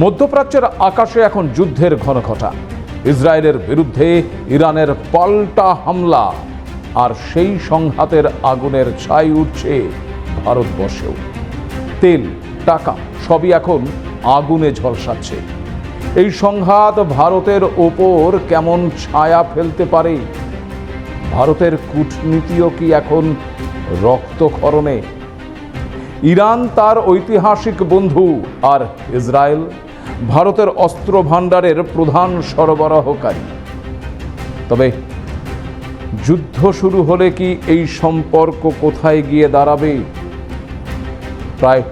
মধ্যপ্রাচ্যের আকাশে এখন যুদ্ধের ঘনঘটা। ইসরায়েলের বিরুদ্ধে ইরানের পাল্টা হামলা। আর সেই সংঘাতের আগুনের ছাই উঠছে ভারতবর্ষেও। তেল, টাকা, সবই এখন আগুনে ঝলসাচ্ছে। এই সংঘাত ভারতের ওপর কেমন ছায়া ফেলতে পারে? ভারতের কূটনীতিও কি এখন রক্তক্ষরণে? ইরান তার ঐতিহাসিক বন্ধু আর ইসরায়েল ভারতের অস্ত্র ভাণ্ডারের প্রধান সরবরাহকারী। তবে যুদ্ধ শুরু হলে কি এই সম্পর্ক কোথায় গিয়ে দাঁড়াবে? প্রায়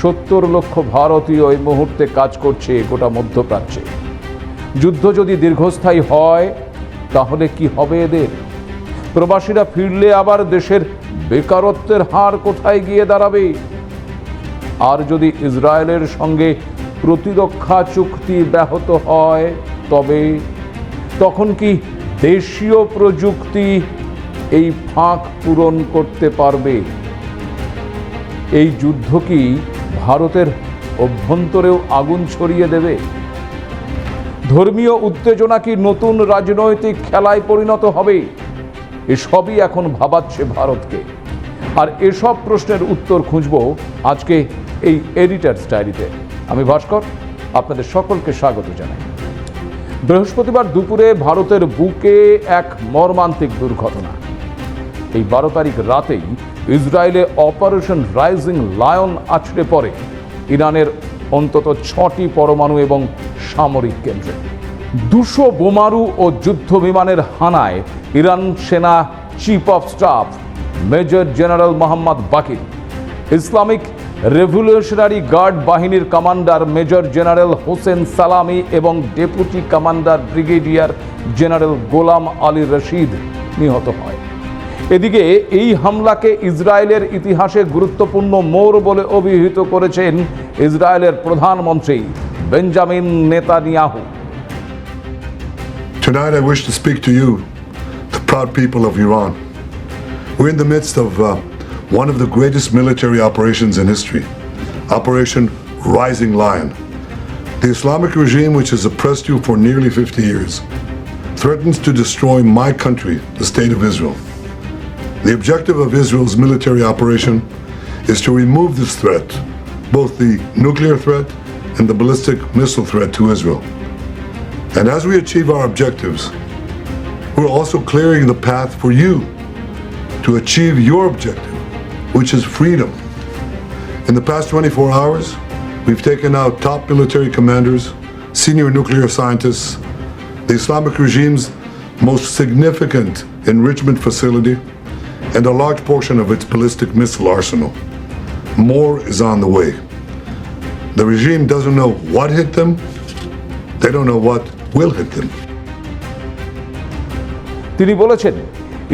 সত্তর লক্ষ ভারতীয় এই মুহূর্তে কাজ করছে গোটা মধ্যপ্রাচ্যে। যুদ্ধ যদি দীর্ঘস্থায়ী হয়, তাহলে কি হবে এদের? প্রবাসীরা ফিরলে আবার দেশের বেকারত্বের হার কোথায় গিয়ে দাঁড়াবে? আর যদি ইসরায়েলের সঙ্গে প্রতিরক্ষা চুক্তি ব্যাহত হয়, তবে তখন কি দেশীয় প্রযুক্তি এই ফাঁক পূরণ করতে পারবে? এই যুদ্ধ কি ভারতের অভ্যন্তরেও আগুন ছড়িয়ে দেবে? ধর্মীয় উত্তেজনা কি নতুন রাজনৈতিক খেলায় পরিণত হবে? এসবই এখন ভাবাচ্ছে ভারতকে। আর এসব প্রশ্নের উত্তর খুঁজব আজকে এই এডিটার্স ডায়েরিতে। আমি ভাস্কর, আপনাদের সকলকে স্বাগত জানাই। বৃহস্পতিবার দুপুরে ভারতের বুকে এক মর্মান্তিক দুর্ঘটনা। এই বারো তারিখ রাতেই ইসরায়েলে অপারেশন রাইজিং লায়ন আছড়ে পড়ে ইরানের অন্তত ছটি পরমাণু এবং সামরিক কেন্দ্রে। দুশো বোমারু ও যুদ্ধ বিমানের হানায় ইরান সেনা chief of staff major general Mohammad Bagheri. Islamic revolutionary guard বাহিনীর commander major general Hossein Salami এবং deputy commander brigadier general Gholam Ali Rashid নিহত হয়। এদিকে এই হামলাকে ইসরায়েলের ইতিহাসে গুরুত্বপূর্ণ মোড় বলে অভিহিত করেছেন ইসরায়েলের প্রধানমন্ত্রী Benjamin Netanyahu. Tonight, I wish to speak to you, the proud people of Iran. We're in the midst of uh, one of the greatest military operations in history Operation Rising Lion. The Islamic regime, which has oppressed you for nearly 50 years, threatens to destroy my country, the State of Israel. The objective of Israel's military operation is to remove this threat, both the nuclear threat and the ballistic missile threat to Israel. And as we achieve our objectives, we're also clearing the path for you to achieve your objective, which is freedom. In the past 24 hours, we've taken out top military commanders, senior nuclear scientists, the Islamic regime's most significant enrichment facility, and a large portion of its ballistic missile arsenal. More is on the way. The regime doesn't know what hit them, they don't know what will hit them. তিনি বলেছেন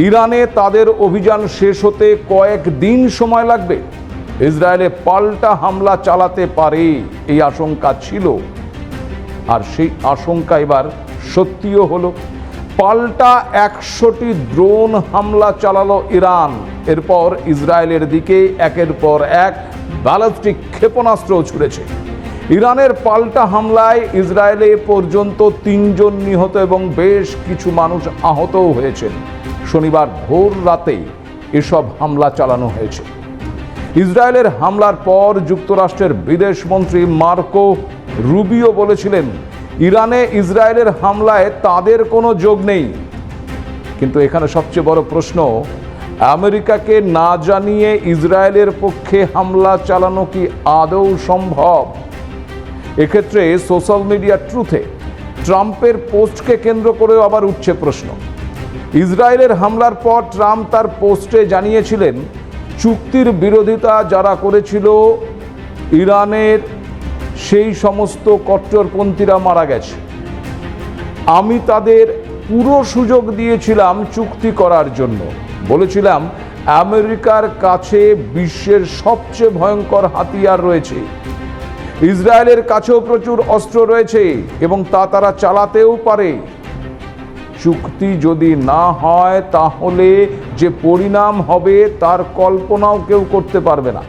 ইরানে তাদের অভিযান শেষ হতে কয়েক দিন সময় লাগবে। ইসরায়েলে পাল্টা হামলা চালাতে পারে, এই আশঙ্কা ছিল। আর সেই আশঙ্কা এবার সত্যিও হলো। পাল্টা একশোটি ড্রোন হামলা চালালো ইরান। এরপর ইসরায়েলের দিকে একের পর এক ব্যালিস্টিক ক্ষেপণাস্ত্র ছুড়েছে। ইরানের পাল্টা হামলায় ইসরায়েলে পর্যন্ত তিনজন নিহত এবং বেশ কিছু মানুষ আহতও হয়েছেন। শনিবার ভোর রাতে এসব হামলা চালানো হয়েছে। ইসরায়েলের হামলার পর যুক্তরাষ্ট্রের বিদেশমন্ত্রী মার্কো রুবিও বলেছিলেন, ইরানে ইসরায়েলের হামলায় তাদের কোনো যোগ নেই। কিন্তু এখানে সবচেয়ে বড় প্রশ্ন, আমেরিকাকে না জানিয়ে ইসরায়েলের পক্ষে হামলা চালানো কি আদৌ সম্ভব? এক্ষেত্রে সোশ্যাল মিডিয়া ট্রুথে ট্রাম্পের পোস্টকে কেন্দ্র করেও আবার উঠছে প্রশ্ন। ইসরায়েলের হামলার পর ট্রাম্প তার পোস্টে জানিয়েছিলেন, চুক্তির বিরোধিতা যারা করেছিল ইরানের সেই সমস্ত কট্টরপন্থীরা মারা গেছে। আমি তাদের পুরো সুযোগ দিয়েছিলাম চুক্তি করার জন্য। বলেছিলাম, আমেরিকার কাছে বিশ্বের সবচেয়ে ভয়ঙ্কর হাতিয়ার রয়েছে। ইসরায়েলের কাছেও প্রচুর অস্ত্র রয়েছে এবং তা তারা চালাতেও পারে। চুক্তি যদি না হয়, তাহলে যে পরিণাম হবে, তার কল্পনাও কেউ করতে পারবে না।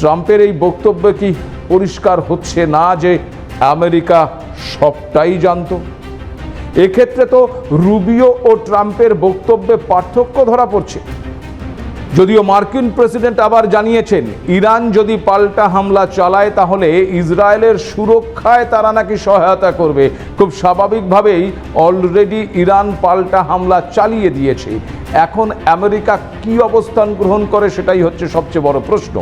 ট্রাম্পের এই বক্তব্য কি পরিষ্কার হচ্ছে না যে আমেরিকা সবটাই জানত? এক্ষেত্রে তো রুবিও ও ট্রাম্পের বক্তব্যে পার্থক্য ধরা পড়ছে। যদিও মার্কিন প্রেসিডেন্ট আবার জানিয়েছেন, ইরান যদি পাল্টা হামলা চালায় তাহলে ইসরায়েলের সুরক্ষায় তারা নাকি সহায়তা করবে। খুব স্বাভাবিকভাবেই অলরেডি ইরান পাল্টা হামলা চালিয়ে দিয়েছে। এখন আমেরিকা কি অবস্থান গ্রহণ করে সেটাই হচ্ছে সবচেয়ে বড় প্রশ্ন।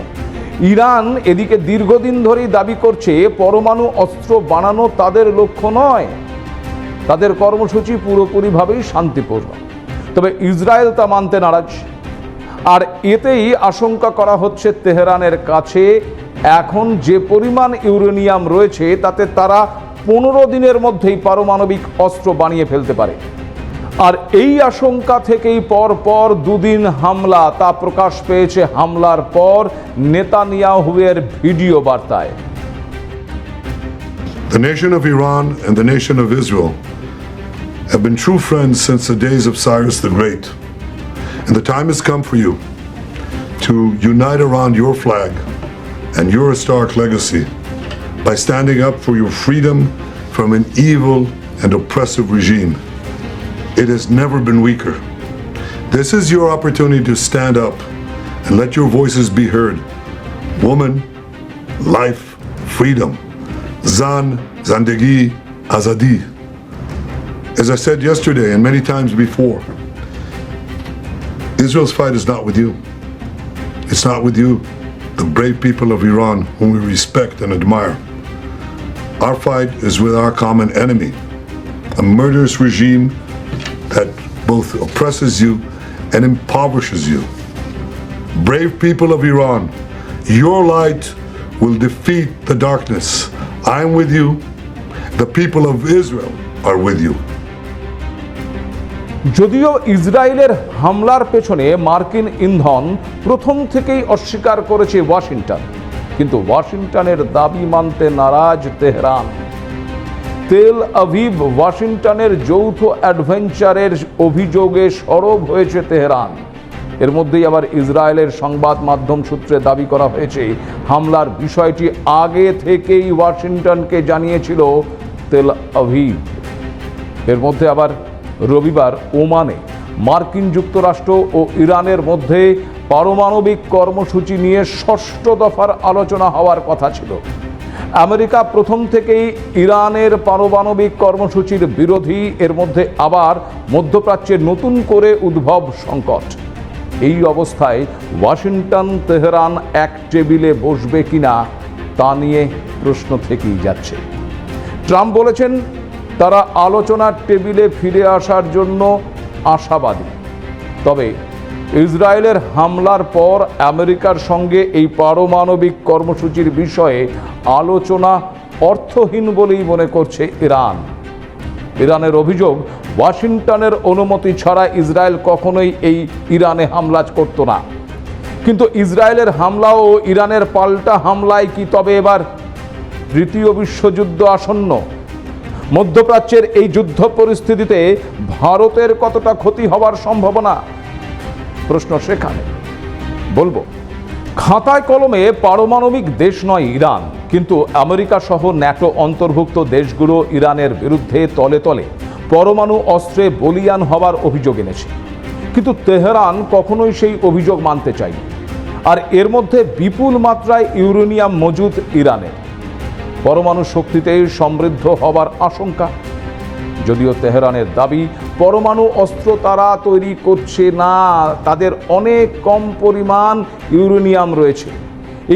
ইরান এদিকে দীর্ঘদিন ধরেই দাবি করছে, পরমাণু অস্ত্র বানানো তাদের লক্ষ্য নয়। তাদের কর্মসূচি পুরোপুরিভাবেই শান্তিপূর্ণ। তবে ইসরায়েল তা মানতে নারাজ। আর এতেই আশঙ্কা করা হচ্ছে তেহরানের কাছে। এখন যে পরিমাণ ইউরেনিয়াম রয়েছে, তাতে তারা পনেরো দিনের মধ্যেই পারমাণবিক অস্ত্র বানিয়ে ফেলতে পারে। আর এই আশঙ্কা থেকেই পর পর দুদিন হামলা, তা প্রকাশ পেয়েছে হামলার পর নেতানিয়াহুয়ের ভিডিও বার্তায়। The nation of Iran and the nation of Israel have been true friends since the days of Cyrus the Great. And the time has come for you to unite around your flag and your historic legacy by standing up for your freedom from an evil and oppressive regime. It has never been weaker. This is your opportunity to stand up and let your voices be heard. Woman, life, freedom. Zan, Zandegi, Azadi. As I said yesterday and many times before, Israel's fight is not with you. It's not with you, the brave people of Iran whom we respect and admire. Our fight is with our common enemy, a murderous regime that both oppresses you and impoverishes you. Brave people of Iran, your light will defeat the darkness. I am with you. The people of Israel are with you. যদিও ইসরায়েলের হামলার পেছনে মার্কিন ইন্ধন প্রথম থেকেই অস্বীকার করেছে ওয়াশিংটন, কিন্তু ওয়াশিংটনের দাবি মানতে নারাজ তেহরান। তেল আভিব ওয়াশিংটনের যৌথ অ্যাডভেঞ্চারের অভিযোগে সরব হয়েছে তেহরান। এর মধ্যেই আবার ইসরায়েলের সংবাদ মাধ্যম সূত্রে দাবি করা হয়েছে, হামলার বিষয়টি আগে থেকেই ওয়াশিংটনকে জানিয়েছিল তেল আভিভ। এর মধ্যে আবার রবিবার ওমানে মার্কিন যুক্তরাষ্ট্র ও ইরানের মধ্যে পারমাণবিক কর্মসূচি নিয়ে ষষ্ঠ দফার আলোচনা হওয়ার কথা ছিল। আমেরিকা প্রথম থেকেই ইরানের পারমাণবিক কর্মসূচির বিরোধী, এর মধ্যে আবার মধ্যপ্রাচ্যে নতুন করে উদ্ভব সংকট। এই অবস্থায় ওয়াশিংটন, তেহরান এক টেবিলে বসবে কিনা তা নিয়ে প্রশ্ন থেকেই যাচ্ছে। ট্রাম্প বলেছেন তারা আলোচনার টেবিলে ফিরে আসার জন্য আশাবাদী। তবে ইসরায়েলের হামলার পর আমেরিকার সঙ্গে এই পারমাণবিক কর্মসূচির বিষয়ে আলোচনা অর্থহীন বলেই মনে করছে ইরান। ইরানের অভিযোগ, ওয়াশিংটনের অনুমতি ছাড়া ইসরায়েল কখনোই এই ইরানে হামলা করত না। কিন্তু ইসরায়েলের হামলা ও ইরানের পাল্টা হামলায় কি তবে এবার তৃতীয় বিশ্বযুদ্ধ আসন্ন? মধ্যপ্রাচ্যের এই যুদ্ধ পরিস্থিতিতে ভারতের কতটা ক্ষতি হওয়ার সম্ভাবনা? প্রশ্ন সেখানে। বলব, খাতায় কলমে পারমাণবিক দেশ নয় ইরান, কিন্তু আমেরিকা সহ ন্যাটো অন্তর্ভুক্ত দেশগুলো ইরানের বিরুদ্ধে তলে তলে পরমাণু অস্ত্রে বলিয়ান হবার অভিযোগ এনেছে। কিন্তু তেহরান কখনোই সেই অভিযোগ মানতে চায়নি। আর এর মধ্যে বিপুল মাত্রায় ইউরেনিয়াম মজুদ ইরানে পরমাণু শক্তিতে সমৃদ্ধ হবার আশঙ্কা। যদিও তেহরানের দাবি, পরমাণু অস্ত্র তারা তৈরি করছে না, তাদের অনেক কম পরিমাণ ইউরেনিয়াম রয়েছে।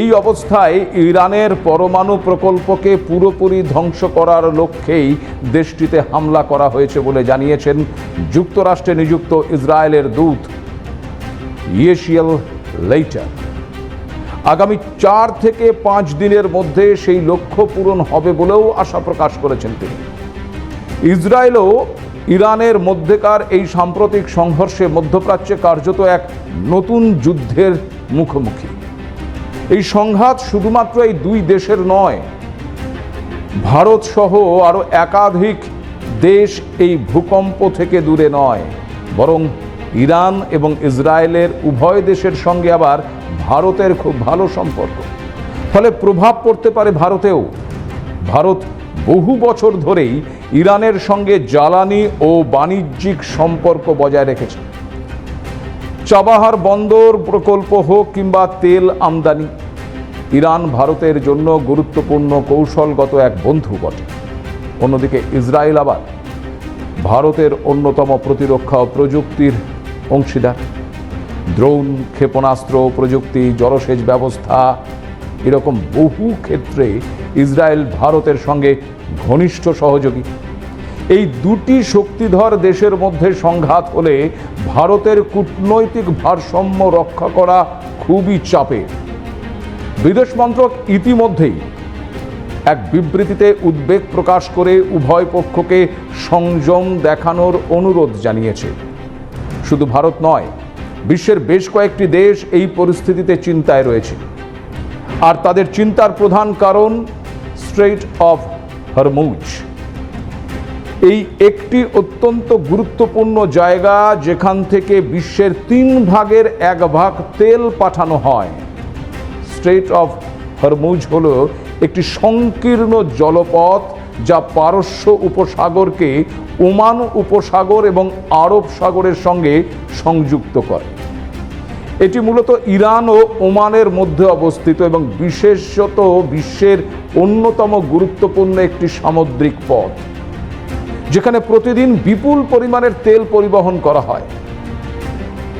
এই অবস্থায় ইরানের পরমাণু প্রকল্পকে পুরোপুরি ধ্বংস করার লক্ষ্যেই দেশটিতে হামলা করা হয়েছে বলে জানিয়েছেন যুক্তরাষ্ট্রে নিযুক্ত ইসরায়েলের দূত। ইয়েশিয়াল লেইটার। আগামী চার থেকে পাঁচ দিনের মধ্যে সেই লক্ষ্য পূরণ হবে বলেও আশা প্রকাশ করেছেন তিনি। ইসরায়েলও ইরানের মধ্যেকার এই সাম্প্রতিক সংঘর্ষে মধ্যপ্রাচ্যে কার্যত এক নতুন যুদ্ধের মুখোমুখি। এই সংঘাত শুধুমাত্র এই দুই দেশের নয়, ভারত সহ আরও একাধিক দেশ এই ভূকম্প থেকে দূরে নয়, বরং ইরান এবং ইসরায়েলের উভয় দেশের সঙ্গে আবার ভারতের খুব ভালো সম্পর্ক। ফলে প্রভাব পড়তে পারে ভারতেও। ভারত বহু বছর ধরেই ইরানের সঙ্গে জ্বালানি ও বাণিজ্যিক সম্পর্ক বজায় রেখেছে। চাবাহার বন্দর প্রকল্প হোক কিংবা তেল আমদানি, ইরান ভারতের জন্য গুরুত্বপূর্ণ কৌশলগত এক বন্ধু বটে। অন্যদিকে ইসরায়েল আবার ভারতের অন্যতম প্রতিরক্ষা ও প্রযুক্তির অংশীদার। দ্রোণ, ক্ষেপণাস্ত্র, প্রযুক্তি, জলসেচ ব্যবস্থা, এরকম বহু ক্ষেত্রে ইসরায়েল ভারতের সঙ্গে ঘনিষ্ঠ সহযোগী। এই দুটি শক্তিধর দেশের মধ্যে সংঘাত হলে ভারতের কূটনৈতিক ভারসাম্য রক্ষা করা খুবই চাপের বিদেশ মন্ত্রক ইতিমধ্যেই এক বিবৃতিতে উদ্বেগ প্রকাশ করে উভয় পক্ষকে সংযম দেখানোর অনুরোধ জানিয়েছে। শুধু ভারত নয় বিশ্বের বেশ কয়েকটি দেশ এই পরিস্থিতিতে চিন্তায় রয়েছে। আর তাদের চিন্তার প্রধান কারণ স্ট্রেট অফ হরমুজ এই একটি অত্যন্ত গুরুত্বপূর্ণ জায়গা যেখান থেকে বিশ্বের তিন ভাগের এক ভাগ তেল পাঠানো হয়। স্ট্রেট অফ হরমুজ হল একটি সংকীর্ণ জলপথ যা পারস্য উপসাগরকে ওমান উপসাগর এবং আরব সাগরের সঙ্গে সংযুক্ত করে। এটি মূলত ইরান ও ওমানের মধ্যে অবস্থিত এবং বিশেষত বিশ্বের অন্যতম গুরুত্বপূর্ণ একটি সামুদ্রিক পথ, যেখানে প্রতিদিন বিপুল পরিমাণের তেল পরিবহন করা হয়।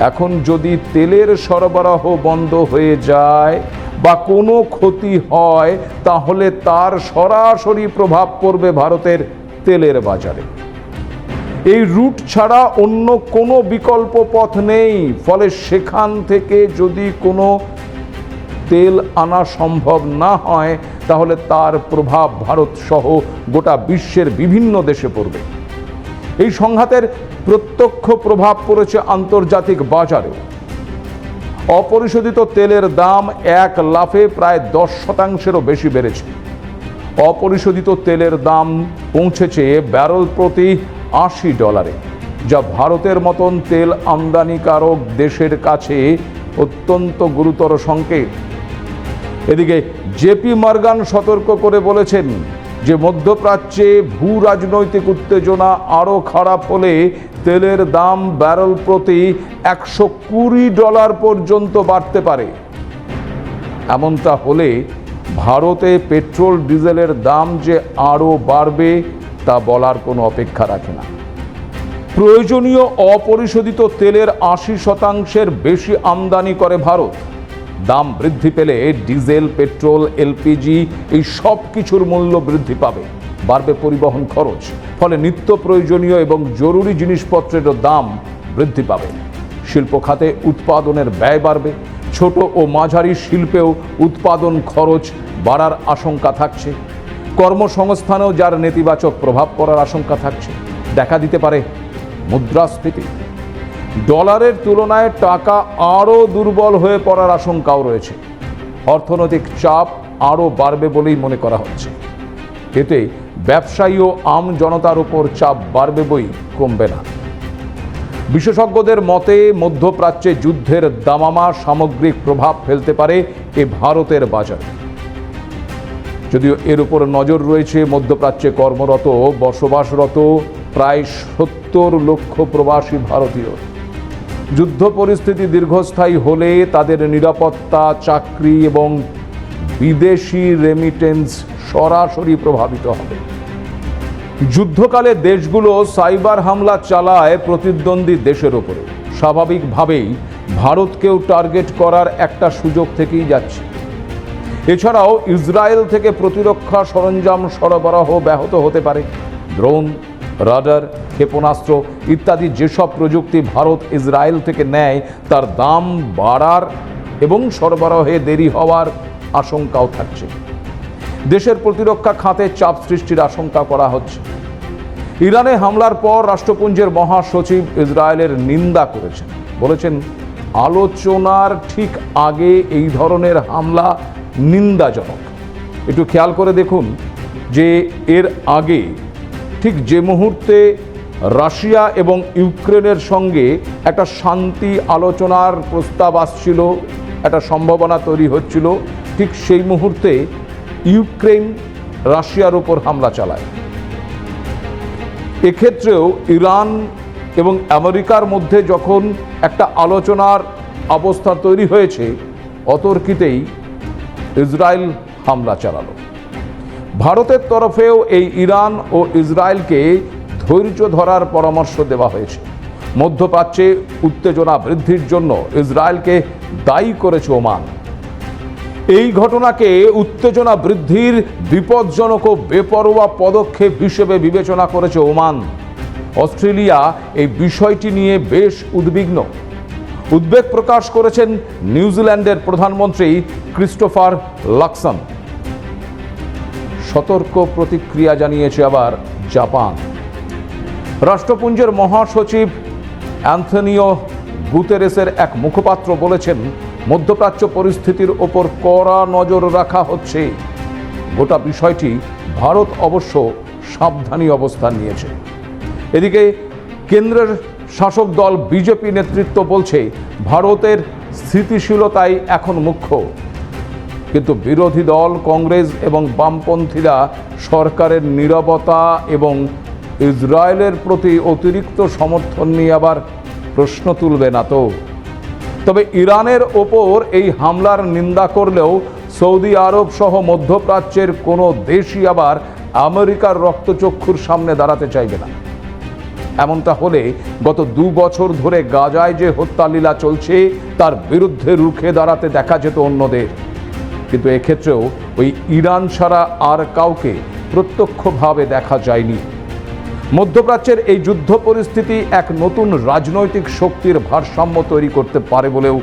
এখন যদি তেলের সরবরাহ বন্ধ হয়ে যায় বা কোনো ক্ষতি হয়, তাহলে তার সরাসরি প্রভাব পড়বে ভারতের তেলের বাজারে। এই রুট ছাড়া অন্য কোনো বিকল্প পথ নেই। ফলে সেখান থেকে যদি কোনো তেল আনা সম্ভব না হয়, তাহলে তার প্রভাব ভারত সহ গোটা বিশ্বের বিভিন্ন দেশে পড়বে। এই সংঘাতের প্রত্যক্ষ প্রভাব পড়েছে আন্তর্জাতিক বাজারে অপরিশোধিত তেলের দাম এক লাফে প্রায় দশ শতাংশেরও বেশি বেড়েছে। অপরিশোধিত তেলের দাম পৌঁছেছে ব্যারল প্রতি আশি ডলারে, যা ভারতের মতন তেল আমদানিকারক দেশের কাছে অত্যন্ত গুরুতর সংকেত। এদিকে জেপি মার্গান সতর্ক করে বলেছেন যে, মধ্যপ্রাচ্যে ভূ রাজনৈতিক উত্তেজনা আরও খারাপ হলে তেলের দাম ব্যারেল প্রতি একশো কুড়ি ডলার পর্যন্ত বাড়তে পারে। এমনটা হলে ভারতে পেট্রোল ডিজেলের দাম যে আরও বাড়বে তা বলার কোনো অপেক্ষা রাখে না। প্রয়োজনীয় অপরিশোধিত তেলের আশি শতাংশের বেশি আমদানি করে ভারত। দাম বৃদ্ধি পেলে ডিজেল, পেট্রোল, এলপিজি এই সব কিছুর মূল্য বৃদ্ধি পাবে। বাড়বে পরিবহন খরচ। ফলে নিত্য প্রয়োজনীয় এবং জরুরি জিনিসপত্রেরও দাম বৃদ্ধি পাবে। শিল্প খাতে উৎপাদনের ব্যয় বাড়বে। ছোট ও মাঝারি শিল্পেও উৎপাদন খরচ বাড়ার আশঙ্কা থাকছে। কর্মসংস্থানেও যার নেতিবাচক প্রভাব পড়ার আশঙ্কা থাকছে, দেখা দিতে পারে মুদ্রাস্ফীতি। ডলারের তুলনায় টাকা আরও দুর্বল হয়ে পড়ার আশঙ্কাও রয়েছে। অর্থনৈতিক চাপ আরও বাড়বে বলেই মনে করা হচ্ছে। এতে ব্যবসায়ী ও আম জনতার উপর চাপ বাড়বে বই কমবে না। বিশেষজ্ঞদের মতে, মধ্যপ্রাচ্যে যুদ্ধের দামামা সামগ্রিক প্রভাব ফেলতে পারে এ ভারতের বাজারে। যদিও এর উপর নজর রয়েছে মধ্যপ্রাচ্যে কর্মরত, বসবাসরত প্রায় সত্তর লক্ষ প্রবাসী ভারতীয়। যুদ্ধ পরিস্থিতি দীর্ঘস্থায়ী হলে তাদের নিরাপত্তা, চাকরি এবং বিদেশি রেমিটেন্স সরাসরি প্রভাবিত হবে। যুদ্ধকালে দেশগুলো সাইবার হামলা চালায় প্রতিদ্বন্দ্বী দেশের ওপরে স্বাভাবিকভাবেই ভারতকেও টার্গেট করার একটা সুযোগ থেকেই যাচ্ছে। এছাড়াও ইসরায়েল থেকে প্রতিরক্ষা সরঞ্জাম সরবরাহ ব্যাহত হতে পারে। ড্রোন, রাডার, ক্ষেপণাস্ত্র ইত্যাদি যেসব প্রযুক্তি ভারত ইসরায়েল থেকে নেয়, তার দাম বাড়ার এবং সরবরাহে দেরি হওয়ার আশঙ্কাও থাকছে। দেশের প্রতিরক্ষা খাতে চাপ সৃষ্টির আশঙ্কা করা হচ্ছে। ইরানে হামলার পর রাষ্ট্রপুঞ্জের মহাসচিব ইসরায়েলের নিন্দা করেছেন। বলেছেন, আলোচনার ঠিক আগে এই ধরনের হামলা নিন্দাজনক। একটু খেয়াল করে দেখুন যে এর আগে ঠিক যে মুহূর্তে রাশিয়া এবং ইউক্রেনের সঙ্গে একটা শান্তি আলোচনার প্রস্তাব আসছিল, একটা সম্ভাবনা তৈরি হচ্ছিল, ঠিক সেই মুহূর্তে ইউক্রেন রাশিয়ার উপর হামলা চালায়। এক্ষেত্রেও ইরান এবং আমেরিকার মধ্যে যখন একটা আলোচনার অবস্থা তৈরি হয়েছে, অতর্কিতেই ইসরায়েল হামলা চালালো। ভারতের তরফেও এই ইরান ও ইসরায়েলকে ধৈর্য ধরার পরামর্শ দেওয়া হয়েছে। মধ্যপ্রাচ্যে উত্তেজনা বৃদ্ধির জন্য ইসরায়েলকে দায়ী করেছে ওমান। এই ঘটনাকে উত্তেজনা বৃদ্ধির বিপজ্জনক ও বেপরোয়া পদক্ষেপ হিসেবে বিবেচনা করেছে ওমান। অস্ট্রেলিয়া এই বিষয়টি নিয়ে বেশ উদ্বিগ্ন। উদ্বেগ প্রকাশ করেছেন নিউজিল্যান্ডের প্রধানমন্ত্রী ক্রিস্টোফার লাকসন। সতর্ক প্রতিক্রিয়া জানিয়েছে আবার জাপান। রাষ্ট্রপুঞ্জের মহাসচিব অ্যান্থনিও গুতেরেসের এক মুখপাত্র বলেছেন, মধ্যপ্রাচ্য পরিস্থিতির ওপর কড়া নজর রাখা হচ্ছে। গোটা বিষয়টি ভারত অবশ্য সাবধানী অবস্থান নিয়েছে। এদিকে কেন্দ্রের শাসক দল বিজেপি নেতৃত্ব বলছে, ভারতের স্থিতিশীলতাই এখন মুখ্য। কিন্তু বিরোধী দল, কংগ্রেস এবং বামপন্থীরা সরকারের নীরবতা এবং ইসরায়েলের প্রতি অতিরিক্ত সমর্থন নিয়ে আবার প্রশ্ন তুলবে না তো তবে ইরানের ওপর এই হামলার নিন্দা করলেও সৌদি আরব সহ মধ্যপ্রাচ্যের কোনো দেশই আবার আমেরিকার রক্তচক্ষুর সামনে দাঁড়াতে চাইবে না। এমনটা হলে গত দু বছর ধরে গাজায় যে হত্যালীলা চলছে, তার বিরুদ্ধে রুখে দাঁড়াতে দেখা যেত অন্যদের। কিন্তু এক্ষেত্রেও ওই ইরান ছাড়া আর কাউকে প্রত্যক্ষভাবে দেখা যায়নি। মধ্যপ্রাচ্যের এই যুদ্ধ পরিস্থিতি এক নতুন রাজনৈতিক শক্তির ভারসাম্য তৈরি করতে পারে বলেও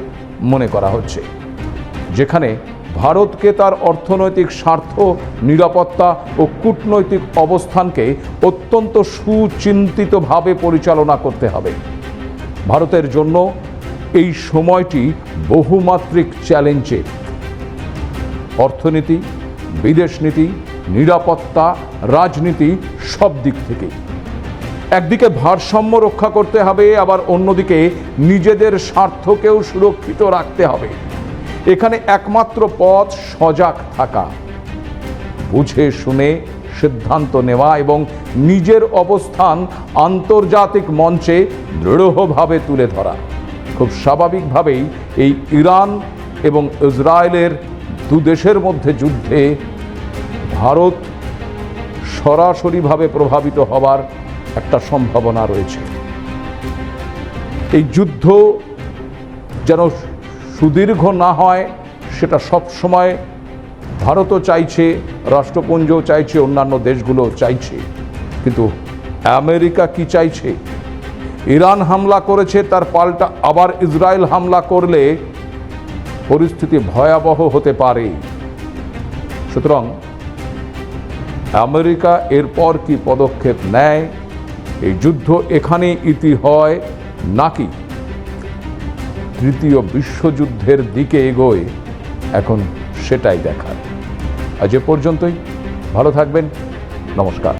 মনে করা হচ্ছে। যেখানে ভারতকে তার অর্থনৈতিক স্বার্থ, নিরাপত্তা ও কূটনৈতিক অবস্থানকে অত্যন্ত সুচিন্তিতভাবে পরিচালনা করতে হবে। ভারতের জন্য এই সময়টি বহুমাত্রিক চ্যালেঞ্জের অর্থনীতি, বিদেশ নীতি, নিরাপত্তা, রাজনীতি সব দিক থেকে একদিকে ভারসাম্য রক্ষা করতে হবে, আবার অন্যদিকে নিজেদের স্বার্থকেও সুরক্ষিত রাখতে হবে। এখানে একমাত্র পথ সজাগ থাকা। বুঝে শুনে সিদ্ধান্ত নেওয়া এবং নিজের অবস্থান আন্তর্জাতিক মঞ্চে দৃঢ়ভাবে তুলে ধরা। খুব স্বাভাবিকভাবেই এই ইরান এবং ইসরায়েলের দু দেশের মধ্যে যুদ্ধে ভারত সরাসরিভাবে প্রভাবিত হবার একটা সম্ভাবনা রয়েছে। এই যুদ্ধ যেন সুদীর্ঘ না হয়, সেটা সব সময় ভারতও চাইছে, রাষ্ট্রপুঞ্জও চাইছে, অন্যান্য দেশগুলো চাইছে। কিন্তু আমেরিকা কি চাইছে? ইরান হামলা করেছে, তার পাল্টা আবার ইসরায়েল হামলা করলে পরিস্থিতি ভয়াবহ হতে পারে। সুতরাং আমেরিকা এরপর কি পদক্ষেপ নেয়? এই যুদ্ধ এখানে ইতি হয়, নাকি তৃতীয় বিশ্বযুদ্ধের দিকে এগোয় এখন সেটাই দেখার। আজ এ পর্যন্তই ভালো থাকবেন নমস্কার।